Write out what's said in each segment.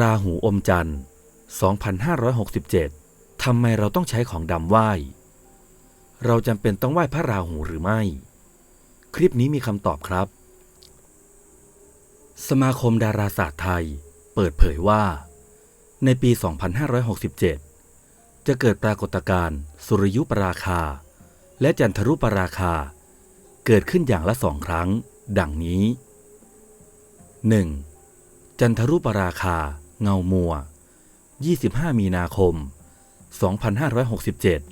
ราหูอมจันทร์2567 ทำไมเราต้องใช้ของดำไหว้ เราจำเป็นต้องไหว้พระราหูหรือไม่ คลิปนี้มีคำตอบครับ สมาคมดาราศาสตร์ไทย เปิดเผยว่า ในปี 2567 จะเกิดปรากฏการณ์สุริยุปราคา และจันทรุปราคา เกิดขึ้นอย่างละสองครั้ง ดังนี้ 1. จันทรุปราคา เงามัว 25 มีนาคม 2567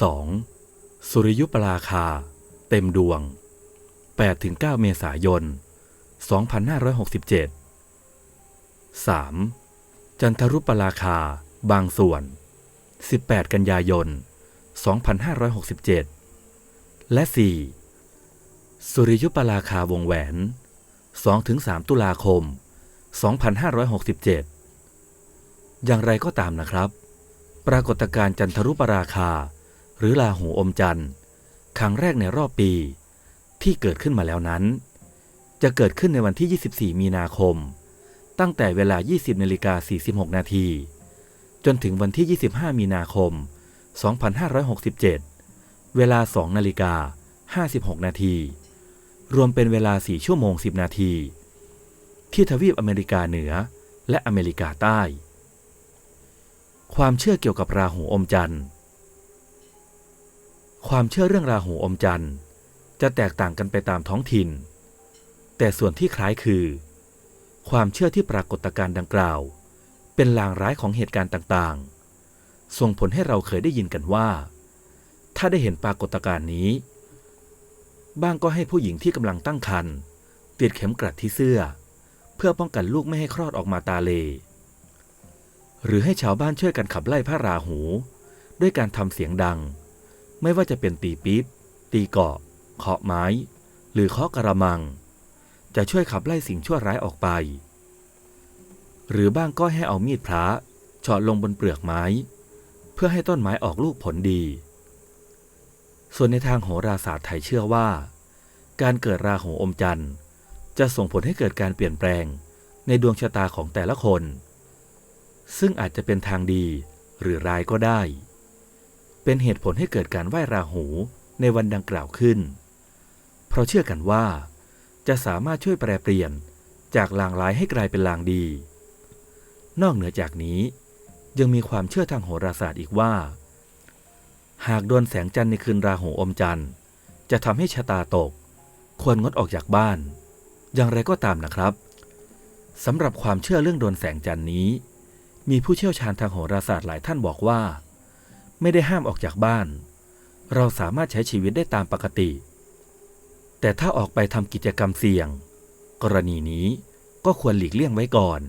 2. สุริยุปราคา เต็มดวง 8-9 เมษายน 2567 3. จันทรุปราคา บางส่วน 18 กันยายน 2567 และ 4. สุริยุปราคาวงแหวน 2-3 ตุลาคม 2567 2,567 อย่างไรก็ตามนะครับ ปรากฏการณ์จันทรุปราคา หรือราหูอมจันทร์ครั้งแรกในรอบปี ที่เกิดขึ้นมาแล้วนั้น จะเกิดขึ้นในวันที่ 24 มีนาคม ตั้งแต่เวลา 20นาฬิกา46 นาทีจนถึงวันที่ 25 มีนาคม 2567 เวลา 2 นาฬิกา 56 นาที รวมเป็นเวลา 4 ชั่วโมง 10 นาที ที่ทวีปอเมริกาเหนือและอเมริกาใต้ ความเชื่อเกี่ยวกับราหูอมจันทร์ ความเชื่อเรื่องราหูอมจันทร์ จะแตกต่างกันไปตามท้องถิ่น แต่ส่วนที่คล้ายคือ ความเชื่อที่ปรากฏการณ์ดังกล่าว เป็นลางร้ายของเหตุการณ์ต่างๆ ส่งผลให้เราเคยได้ยินกันว่า ถ้าได้เห็นปรากฏการณ์นี้ บ้างก็ให้ผู้หญิงที่กำลังตั้งครรภ์ติดเข็มกลัดที่เสื้อ เพื่อป้องกันลูกไม่ให้คลอดออกมาตาเล หรือให้ชาวบ้านช่วยกันขับไล่พระราหู ด้วยการทำเสียงดัง ไม่ว่าจะเป็นตีปี๊บ ตีเกาะเคาะไม้ หรือเคาะกระมัง จะช่วยขับไล่สิ่งชั่วร้ายออกไป หรือบ้างก็ให้เอามีดพระเฉาะลงบนเปลือกไม้ เพื่อให้ต้นไม้ออกลูกผลดี ส่วนในทางโหราศาสตร์ไทยเชื่อว่า การเกิดราหูอมจันทร์ จะส่งผลให้เกิดการเปลี่ยนแปลงในดวงชะตาของแต่ละคน ซึ่งอาจจะเป็นทางดีหรือร้ายก็ได้ เป็นเหตุผลให้เกิดการไหว้ราหูในวันดังกล่าวขึ้น เพราะเชื่อกันว่า จะสามารถช่วยแปลเปลี่ยนจากลางร้ายให้กลายเป็นลางดี นอกเหนือจากนี้ยังมีความเชื่อทางโหราศาสตร์อีกว่า หากโดนแสงจันทร์ในคืนราหูอมจันทร์ จะทำให้ชะตาตก ควรงดออกจากบ้าน อย่างไรก็ตามนะครับสำหรับความเชื่อเรื่องโดนแสงจันทร์นี้ มีผู้เชี่ยวชาญทางโหราศาสตร์หลายท่านบอกว่า ไม่ได้ห้ามออกจากบ้าน เราสามารถใช้ชีวิตได้ตามปกติ แต่ถ้าออกไปทำกิจกรรมเสี่ยง กรณีนี้ก็ควรหลีกเลี่ยงไว้ก่อน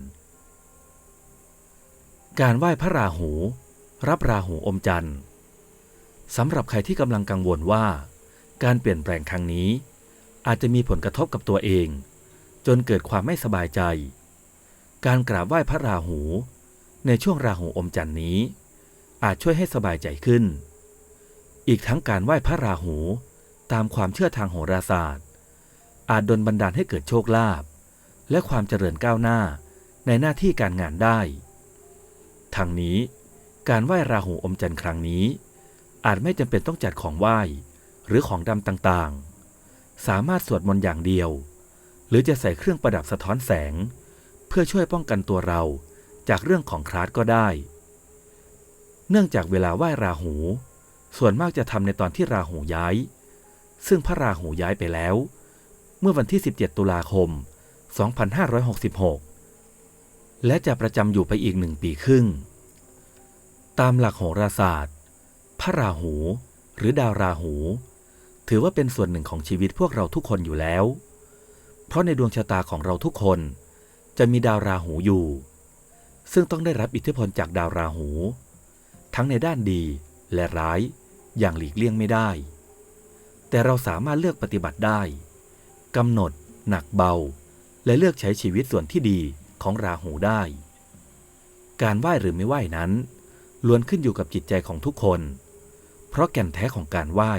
การไหว้พระราหู รับราหูอมจันทร์สำหรับใครที่กำลังกังวลว่า การเปลี่ยนแปลงครั้งนี้ อาจจะมีผลกระทบกับตัวเอง จนเกิดความไม่สบายใจ การกราบไหว้พระราหู ในช่วงราหูอมจันทร์นี้ อาจช่วยให้สบายใจขึ้น อีกทั้งการไหว้พระราหูตามความเชื่อทางโหราศาสตร์ อาจดลบันดาลให้เกิดโชคลาภและความเจริญก้าวหน้าในหน้าที่การงานได้ทางนี้การไหว้ราหูอมจันทร์ครั้งนี้ อาจไม่จำเป็นต้องจัดของไหว้หรือของดำต่างๆ สามารถสวดมนต์อย่างเดียว หรือจะใส่เครื่องประดับสะท้อนแสง เพื่อช่วยป้องกันตัวเราจากเรื่องของคลาสก็ได้ เนื่องจากเวลาไหว้ราหู ส่วนมากจะทำในตอนที่ราหูย้าย ซึ่งพระราหูย้ายไปแล้ว เมื่อวันที่ 17 ตุลาคม 2566 และจะประจำอยู่ไปอีกหนึ่งปีครึ่ง ตามหลักโหราศาสตร์ พระราหู หรือดาวราหู ถือว่าเป็นส่วนหนึ่งของชีวิตพวกเราทุกคนอยู่แล้ว เพราะในดวงชะตาของเราทุกคน จะมีดาวราหูอยู่ ซึ่งต้องได้รับอิทธิพลจากดาวราหู ทั้งในด้านดีและร้ายอย่างหลีกเลี่ยงไม่ได้ แต่เราสามารถเลือกปฏิบัติได้กำหนด หนักเบา และเลือกใช้ชีวิตส่วนที่ดีของราหูได้ การไหว้หรือไม่ไหว้นั้น ล้วนขึ้นอยู่กับจิตใจของทุกคน เพราะแก่นแท้ของการไหว้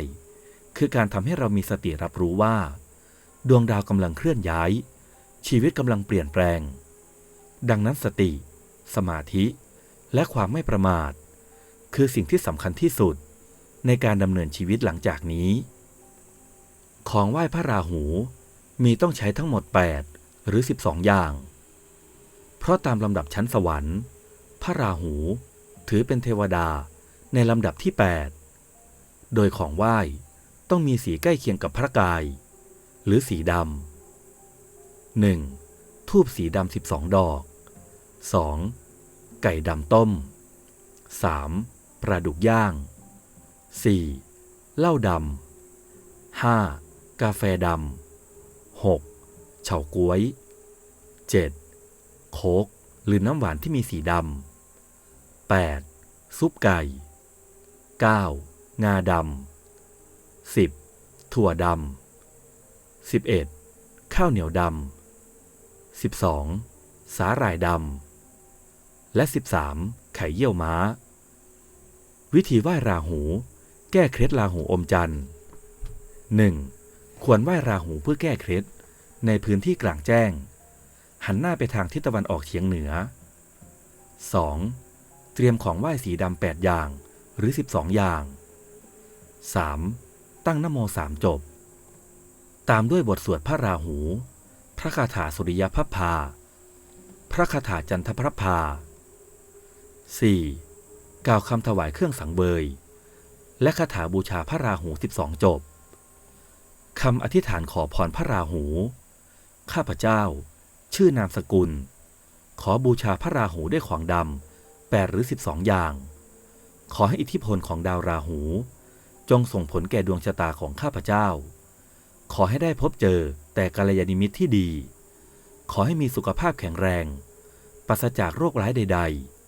คือการทำให้เรามีสติรับรู้ว่า ดวงดาวกำลังเคลื่อนย้าย ชีวิตกำลังเปลี่ยนแปลง ดังนั้นสติ สมาธิ และความไม่ประมาท คือสิ่งที่สำคัญที่สุด ในการดำเนินชีวิตหลังจากนี้ ของไหว้พระราหูมีต้องใช้ทั้งหมด 8 หรือ 12 อย่าง เพราะตามลำดับชั้นสวรรค์ พระราหูถือเป็นเทวดาในลำดับที่ 8 โดยของไหว้ต้องมีสีใกล้เคียงกับพระกาย หรือสีดำ 1. ทูบสีดำ12ดอก 2. ไก่ดำต้ม 3. ปลาดุกย่าง 4. เหล้าดำ 5. กาแฟดำ 6. เฉาก๊วย 7. โคกหรือน้ำหวานที่มีสีดำ 8. ซุปไก่ 9. งาดำ 10. ถั่วดำ 11. ข้าวเหนียวดำ 12. สาหร่ายดำ และ 13. ไข่เยี่ยวม้า วิธีไหว้ราหู แก้เคล็ดราหูอมจันทร์ 1. ควรไหว้ราหูเพื่อแก้เคล็ดในพื้นที่กลางแจ้ง หันหน้าไปทางทิศตะวันออกเฉียงเหนือ 2. เตรียมของไหว้สีดำ8อย่างหรือ 12 อย่าง 3. ตั้งนโมสามจบ ตามด้วยบทสวดพระราหู พระคาถาสุริยพัพพาพระคาถาจันทพระพา 4. กล่าวคำถวายเครื่องสังเบย และคาถาบูชาพระราหู 12 จบคำอธิษฐานขอพรพระราหู ข้าพเจ้า ชื่อนามสกุล ขอบูชาพระราหูด้วยของดำแปดหรือ 12 อย่าง ขอให้อิทธิพลของดาวราหู จงส่งผลแก่ดวงชะตาของข้าพเจ้า ขอให้ได้พบเจอแต่กัลยาณมิตรที่ดี ขอให้มีสุขภาพแข็งแรง ปราศจากโรคร้ายใด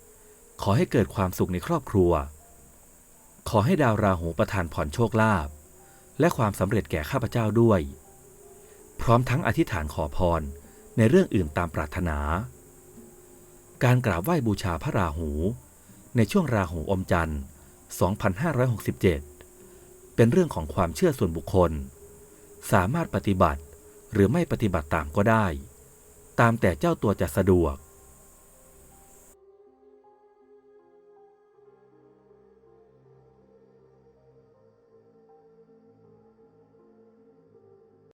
ๆ ขอให้เกิดความสุขในครอบครัว ขอให้ดาวราหูประทานผ่อนโชคลาภและความสำเร็จแก่ข้าพเจ้าด้วย พร้อมทั้งอธิษฐานขอพรในเรื่องอื่นตามปรารถนา การกราบไหว้บูชาพระราหู ในช่วงราหูอมจันทร์ 2567 เป็นเรื่องของความเชื่อส่วนบุคคล สามารถปฏิบัติหรือไม่ปฏิบัติตามก็ได้ ตามแต่เจ้าตัวจะสะดวก